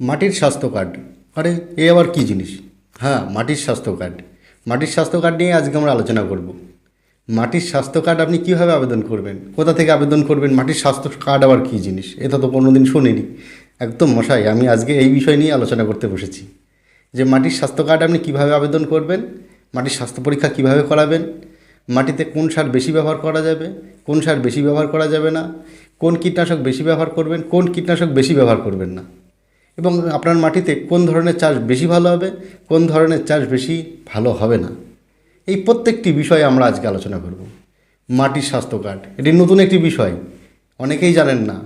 মাটির স্বাস্থ্য কার্ড। আরে, এ আবার কী জিনিস? হ্যাঁ মাটির স্বাস্থ্য কার্ড। মাটির স্বাস্থ্য কার্ড নিয়ে আজকে আমরা আলোচনা করব। মাটির স্বাস্থ্য কার্ড আপনি কীভাবে আবেদন করবেন? কোথা থেকে আবেদন করবেন? মাটির স্বাস্থ্য কার্ড আবার কী জিনিস? এটা তো কোনো দিন শুনিনি। একদম মশাই, আমি আজকে এই বিষয় নিয়ে আলোচনা করতে বসেছি। যে মাটির স্বাস্থ্য কার্ড আপনি কীভাবে আবেদন করবেন? মাটির স্বাস্থ্য পরীক্ষা কীভাবে করাবেন? মাটিতে কোন সার বেশি ব্যবহার করা যাবে? কোন সার বেশি ব্যবহার করা যাবে না? কোন কীটনাশক বেশি ব্যবহার করবেন? কোন কীটনাশক বেশি ব্যবহার করবেন না? এবং আপনার মাটিতে কোন ধরনের চাষ বেশি ভালো হবে, কোন ধরনের চাষ বেশি ভালো হবে না। এই প্রত্যেকটি বিষয়ে আমরা আজকে আলোচনা করব। মাটির স্বাস্থ্য কার্ড, এটি নতুন একটি বিষয়। অনেকেই জানেন না।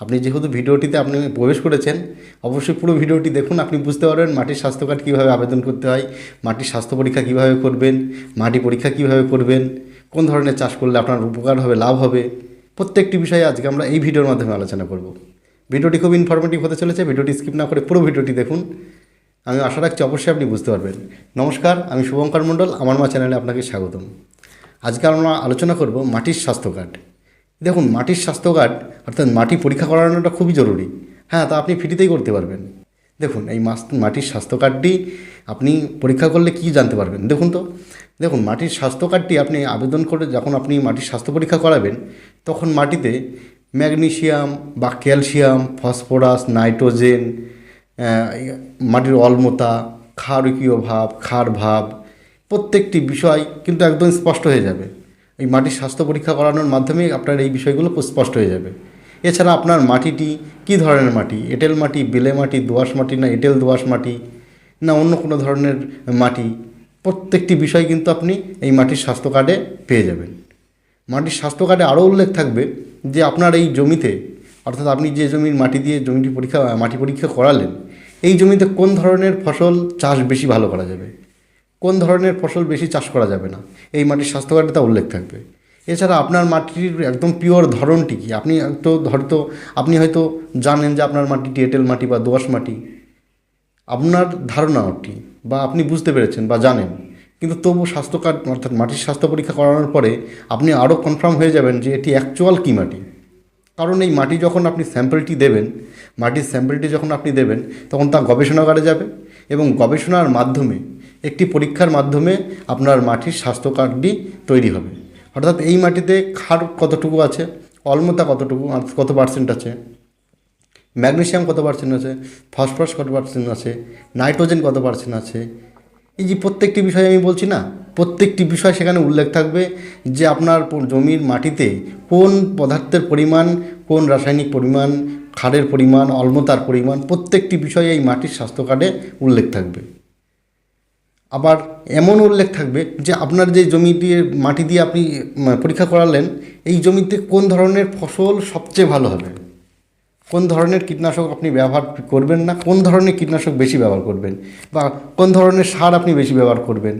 আপনি যেহেতু ভিডিওটিতে আপনি প্রবেশ করেছেন, অবশ্যই পুরো ভিডিওটি দেখুন, আপনি বুঝতে পারবেন মাটির স্বাস্থ্য কার্ড কীভাবে আবেদন করতে হয়, মাটির স্বাস্থ্য পরীক্ষা কীভাবে করবেন, মাটি পরীক্ষা কীভাবে করবেন, কোন ধরনের চাষ করলে আপনার উপকার হবে, লাভ হবে। প্রত্যেকটি বিষয়ে আজকে আমরা এই ভিডিওর মাধ্যমে আলোচনা করব। ভিডিওটি খুব ইনফরমেটিভ হতে চলেছে, ভিডিওটি স্কিপ না করে পুরো ভিডিওটি দেখুন। আমি আশা রাখছি অবশ্যই আপনি বুঝতে পারবেন। নমস্কার, আমি শুভঙ্কর মণ্ডল, আমার মা চ্যানেলে আপনাকে স্বাগতম। আজকে আমরা আলোচনা করব মাটির স্বাস্থ্য কার্ড দেখুন, মাটির স্বাস্থ্য কার্ড অর্থাৎ মাটি পরীক্ষা করানোটা খুবই জরুরি। হ্যাঁ তা আপনি ফ্রিতেই করতে পারবেন। দেখুন, এই মাটির স্বাস্থ্য কার্ডটি আপনি পরীক্ষা করলে কি জানতে পারবেন? দেখুন তো, দেখুন, মাটির স্বাস্থ্য কার্ডটি আপনি আবেদন করে যখন আপনি মাটির স্বাস্থ্য পরীক্ষা করাবেন, তখন মাটিতে ম্যাগনেসিয়াম বা ক্যালসিয়াম, ফসফরাস, নাইট্রোজেন মাটির অলমতা, ক্ষারকীয় ভাব, ক্ষার ভাব, প্রত্যেকটি বিষয় কিন্তু একদম স্পষ্ট হয়ে যাবে। এই মাটির স্বাস্থ্য পরীক্ষা করানোর মাধ্যমে আপনার এই বিষয়গুলো স্পষ্ট হয়ে যাবে। এছাড়া আপনার মাটিটি কী ধরনের মাটি? এঁটেল মাটি, বেলে মাটি, দোআঁশ মাটি না এঁটেল দোআঁশ মাটি না অন্য কোনো ধরনের মাটি? প্রত্যেকটি বিষয় কিন্তু আপনি এই মাটির স্বাস্থ্য কার্ডে পেয়ে যাবেন। মাটির স্বাস্থ্য কার্ডে আরও উল্লেখ থাকবে যে আপনার এই জমিতে, অর্থাৎ আপনি যে জমির মাটি দিয়ে জমিটি পরীক্ষা, মাটি পরীক্ষা করালেন, এই জমিতে কোন ধরনের ফসল চাষ বেশি ভালো করা যাবে? কোন ধরনের ফসল বেশি চাষ করা যাবে না? এই মাটির স্বাস্থ্য কার্ডে তা উল্লেখ থাকবে। এছাড়া আপনার মাটির একদম পিওর ধরনটি কি? আপনি তো হয়তো, আপনি হয়তো জানেন যে আপনার মাটিটি এঁটেল মাটি বা দোআঁশ মাটি। আপনার ধারণাটি বা আপনি বুঝতে পেরেছেন বা জানেন। কিন্তু তবু স্বাস্থ্য কার্ড, অর্থাৎ মাটির স্বাস্থ্য পরীক্ষা করানোর পরে আপনি আরও কনফার্ম হয়ে যাবেন যে এটি অ্যাকচুয়াল কী মাটি। কারণ এই মাটি যখন আপনি স্যাম্পলটি দেবেন, মাটির স্যাম্পলটি যখন আপনি দেবেন, তখন তা গবেষণাগারে যাবে এবং গবেষণার মাধ্যমে, একটি পরীক্ষার মাধ্যমে আপনার মাটির স্বাস্থ্য কার্ডটি তৈরি হবে। অর্থাৎ এই মাটিতে ক্ষার কতটুকু আছে, অলমতা কতটুকু কত পার্সেন্ট আছে ম্যাগনেসিয়াম কত পার্সেন্ট আছে, ফসফরাস কত পার্সেন্ট আছে, নাইট্রোজেন কত পার্সেন্ট আছে এই যে প্রত্যেকটি বিষয় আমি বলছি না, প্রত্যেকটি বিষয় সেখানে উল্লেখ থাকবে যে আপনার জমির মাটিতে কোন পদার্থের পরিমাণ, কোন রাসায়নিক পরিমাণ, ক্ষারের পরিমাণ অলমতার পরিমাণ, প্রত্যেকটি বিষয়ে এই মাটির স্বাস্থ্য কার্ডে উল্লেখ থাকবে। আবার এমন উল্লেখ থাকবে যে আপনার যে জমি দিয়ে মাটি দিয়ে আপনি পরীক্ষা করালেন, এই জমিতে কোন ধরনের ফসল সবচেয়ে ভালো হবে? কোন ধরনের কীটনাশক আপনি ব্যবহার করবেন না? কোন ধরনের কীটনাশক বেশি ব্যবহার করবেন? বা কোন ধরনের সার আপনি বেশি ব্যবহার করবেন?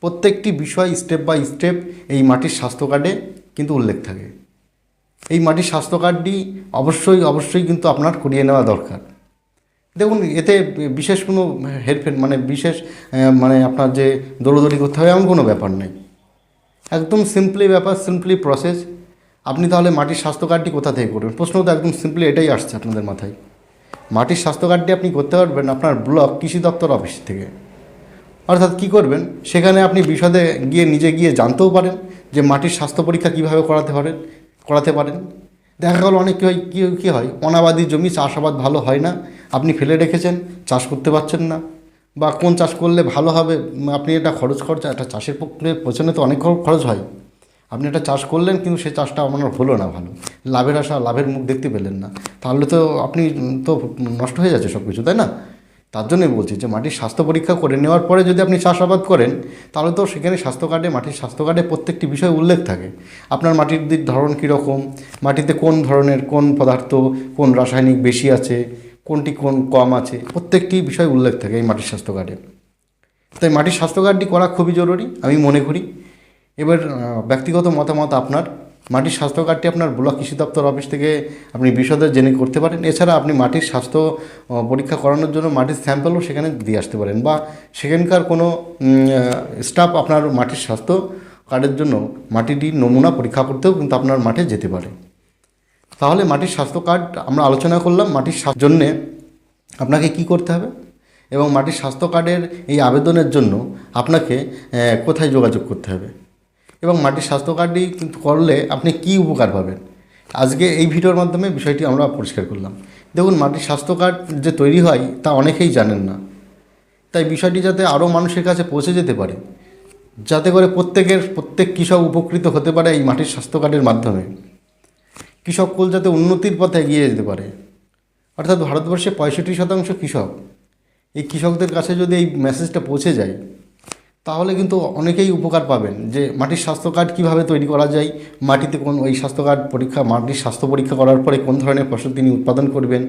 প্রত্যেকটি বিষয় স্টেপ বাই স্টেপ এই মাটির স্বাস্থ্য কার্ডে কিন্তু উল্লেখ থাকে। এই মাটির স্বাস্থ্য কার্ডটি অবশ্যই অবশ্যই কিন্তু আপনার করিয়ে নেওয়া দরকার। দেখুন, এতে বিশেষ কোনো হেরফের মানে বিশেষ মানে আপনার যে দৌড়দৌড়ি করতে হবে এমন কোনো ব্যাপার নেই। একদম সিম্পলি ব্যাপার সিম্পলি প্রসেস আপনি তাহলে মাটির স্বাস্থ্য কার্ডটি কোথা থেকে করবেন? প্রশ্ন তো একদম সিম্পলি এটাই আসছে আপনাদের মাথায়। মাটির স্বাস্থ্য কার্ডটি আপনি করতে পারবেন আপনার ব্লক কৃষি দপ্তর অফিস থেকে। অর্থাৎ কী করবেন? সেখানে আপনি বিশদে গিয়ে নিজে গিয়ে জানতেও পারেন যে মাটির স্বাস্থ্য পরীক্ষা কীভাবে করাতে পারেন করাতে পারেন। দেখা গেল অনেক কী হয়, কী কী হয়? অনাবাদী জমি চাষাবাদ ভালো হয় না, আপনি ফেলে রেখেছেন, চাষ করতে পারছেন না। বা কোন চাষ করলে ভালো হবে? আপনি এটা খরচ খরচা, একটা চাষের পক্ষে পেছনে তো অনেক খরচ হয়। আপনি একটা চাষ করলেন, কিন্তু সেই চাষটা আপনার হলো না ভালো। লাভের আশা, লাভের মুখ দেখতে পেলেন না। তাহলে তো আপনি তো নষ্ট হয়ে যাচ্ছে সব কিছু তাই না? তার জন্যই বলছি যে মাটির স্বাস্থ্য পরীক্ষা করে নেওয়ার পরে যদি আপনি চাষাবাদ করেন, তাহলে তো সেখানে স্বাস্থ্য কার্ডে, মাটির স্বাস্থ্য কার্ডে প্রত্যেকটি বিষয় উল্লেখ থাকে। আপনার মাটির ধরন কীরকম? মাটিতে কোন ধরনের, কোন পদার্থ, কোন রাসায়নিক বেশি আছে? কোনটি কোন কম আছে? প্রত্যেকটি বিষয় উল্লেখ থাকে এই মাটির স্বাস্থ্য কার্ডে। তাই মাটির স্বাস্থ্য কার্ডটি করা খুবই জরুরি, আমি মনে করি। এবার ব্যক্তিগত মতামত আপনার। মাটির স্বাস্থ্য কার্ডটি আপনার ব্লক কৃষি দপ্তর অফিস থেকে আপনি বিশদে জেনে করতে পারেন। এছাড়া আপনি মাটির স্বাস্থ্য পরীক্ষা করানোর জন্য মাটির স্যাম্পেলও সেখানে দিয়ে আসতে পারেন বা সেখানকার কোনো স্টাফ আপনার মাটির স্বাস্থ্য কার্ডের জন্য মাটিটির নমুনা পরীক্ষা করতেও কিন্তু আপনার মাঠে যেতে পারে। তাহলে মাটির স্বাস্থ্য কার্ড আমরা আলোচনা করলাম। মাটির জন্যে আপনাকে কি করতে হবে? এবং মাটির স্বাস্থ্য কার্ডের এই আবেদনের জন্য আপনাকে কোথায় যোগাযোগ করতে হবে? এবং মাটির স্বাস্থ্য কার্ডটি কিন্তু করলে আপনি কি উপকার পাবেন। আজকে এই ভিডিওর মাধ্যমে বিষয়টি আমরা পরিষ্কার করলাম। দেখুন, মাটির স্বাস্থ্য কার্ড যে তৈরি হয়, তা অনেকেই জানেন না। তাই বিষয়টি যাতে আরও মানুষের কাছে পৌঁছে যেতে পারে, যাতে করে প্রত্যেকের, প্রত্যেক কৃষক উপকৃত হতে পারে এই মাটির স্বাস্থ্য কার্ডের মাধ্যমে। কৃষক কুল যাতে উন্নতির পথে এগিয়ে যেতে পারে। অর্থাৎ ভারতবর্ষে পঁয়ষট্টি শতাংশ কৃষক। এই কৃষকদের কাছে যদি এই মেসেজটা পৌঁছে যায় তাহলে কিন্তু অনেকেই উপকার পাবেন যে মাটির স্বাস্থ্য কার্ড কীভাবে তৈরি করা যায়, মাটিতে কোন ওই স্বাস্থ্য কার্ড পরীক্ষা, মাটির স্বাস্থ্য পরীক্ষা করার পরে কোন ধরনের ফসল তিনি উৎপাদন করবেন,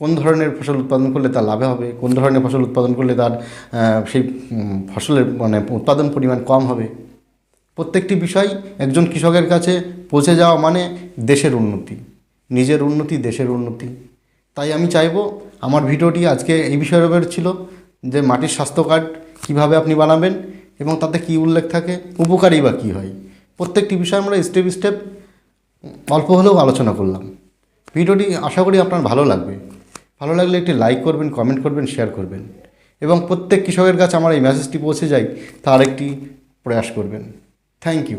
কোন ধরনের ফসল উৎপাদন করলে তার লাভে হবে, কোন ধরনের ফসল উৎপাদন করলে তার সেই ফসলের মানে উৎপাদন পরিমাণ কম হবে। প্রত্যেকটি বিষয় একজন কৃষকের কাছে পৌঁছে যাওয়া মানে দেশের উন্নতি, নিজের উন্নতি দেশের উন্নতি। তাই আমি চাইব আমার ভিডিওটি আজকে এই বিষয়ের উপর ছিল যে মাটির স্বাস্থ্য কার্ড কীভাবে আপনি বানাবেন এবং তাতে কি উল্লেখ থাকে, উপকারী বা কী হয়। প্রত্যেকটি বিষয় আমরা স্টেপ স্টেপ অল্প হলেও আলোচনা করলাম। ভিডিওটি আশা করি আপনার ভালো লাগবে। ভালো লাগলে একটি লাইক করবেন কমেন্ট করবেন শেয়ার করবেন। এবং প্রত্যেক কৃষকের কাছে আমার এই মেসেজটি পৌঁছে যায়, তার একটি প্রয়াস করবেন। Thank you